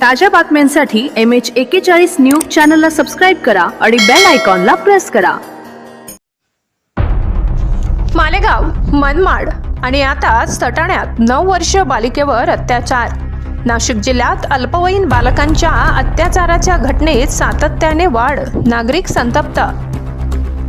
ताज्या बातम्यांसाठी M H एकेचाळीस न्यूज चॅनलला सबस्क्राईब करा आणि बेल आयकॉनला प्रेस करा. मालेगाव मनमाड आणि आता सटाण्यात नऊ वर्ष बालिकेवर अत्याचार. नाशिक जिल्ह्यात अल्पवयीन बालकांच्या अत्याचाराच्या घटनेत सातत्याने वाढ नागरिक संतप्त.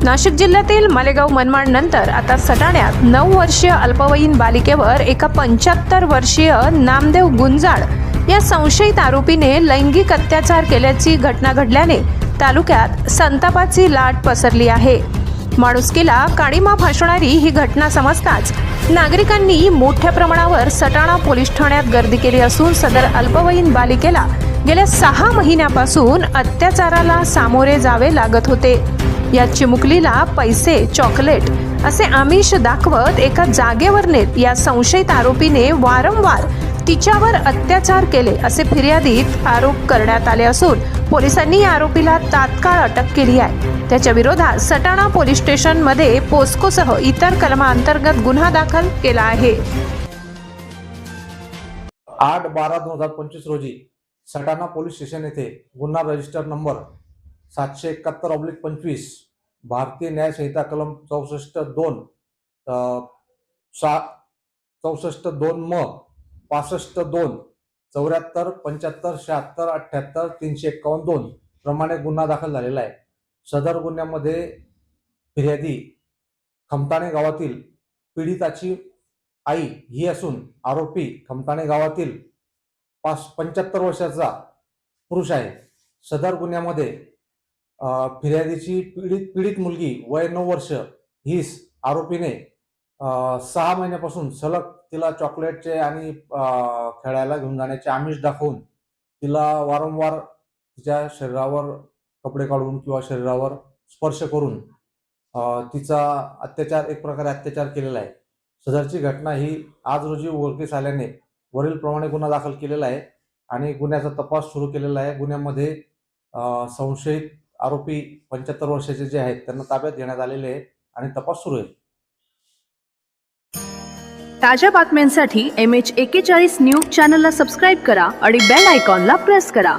नाशिक जिल्ह्यातील मालेगाव मनमाड नंतर आता सटाण्यात नऊ वर्षीय अल्पवयीन बालिकेवर एका पंच्याहत्तर वर्षीय नामदेव गुंजाळ या संशयित आरोपीने लैंगिक अत्याचार केल्याची घटना घडल्याने तालुक्यात संतापाची लाट पसरली आहे. माणुसकीला काळीमा फासणारी ही घटना समजताच नागरिकांनी मोठ्या प्रमाणावर सटाणा पोलीस ठाण्यात गर्दी केली असून सदर अल्पवयीन बालिकेला गेल्या सहा महिन्यापासून अत्याचाराला सामोरे जावे लागत होते. या चिमुकलीला पैसे चॉकलेट असे आमिष दाखवत एका जागेवर नेत या संशयित आरोपीने वारंवार तिच्यावर अत्याचार केले असे फिर्यादीत आरोप करण्यात आले असून पोलिसांनी या आरोपीला तात्काळ अटक केली आहे. त्याच्या विरोधात सटाणा पोलीस स्टेशनमध्ये पोस्कोसह इतर कलमांतर्गत गुन्हा दाखल केला आहे. आठ बारा दोन हजार पंचवीस रोजी सटाणा पोलीस स्टेशन येथे गुन्हा रजिस्टर नंबर सातशे एकाहत्तर ऑब्लिक पंचवीस भारतीय न्याय संहिता कलम चौसष्ट दोन सा चौसष्ट दोन म पासष्ट दोन चौऱ्याहत्तर पंच्याहत्तर शहात्तर अठ्ठ्याहत्तर तीनशे एक्कावन्न दोन प्रमाणे गुन्हा दाखल झालेला आहे. सदर गुन्ह्यामध्ये फिर्यादी खमताणे गावातील पीडिताची आई ही असून आरोपी खमताणे गावातील पाच पंच्याहत्तर वर्षाचा पुरुष आहे. सदर गुन्ह्यामध्ये फिर्यादीची पीडित पीडित मुलगी वय नऊ वर्ष हीच आरोपीने सहा महिन्यापासून सलग तिला चॉकलेटचे आणि खेळायला घेऊन जाण्याचे आमिष दाखवून तिला वारंवार तिच्या शरीरावर कपडे काढून किंवा शरीरावर स्पर्श करून तिचा अत्याचार एक प्रकारे अत्याचार केलेला आहे. सदरची घटना ही आज रोजी उघडकीस आल्याने वरीलप्रमाणे गुन्हा दाखल केलेला आहे आणि गुन्ह्याचा तपास सुरू केलेला आहे. गुन्ह्यामध्ये संशयित आरोपी पंच्याहत्तर वर्षाचे जे आहेत त्यांना ताब्यात घेण्यात आलेले आहे आणि तपास सुरू आहे. ताज्या बातम्यांसाठी एम एच एक्केचाळीस न्यूज चॅनलला सबस्क्राईब करा आणि बेल आयकॉनला प्रेस करा.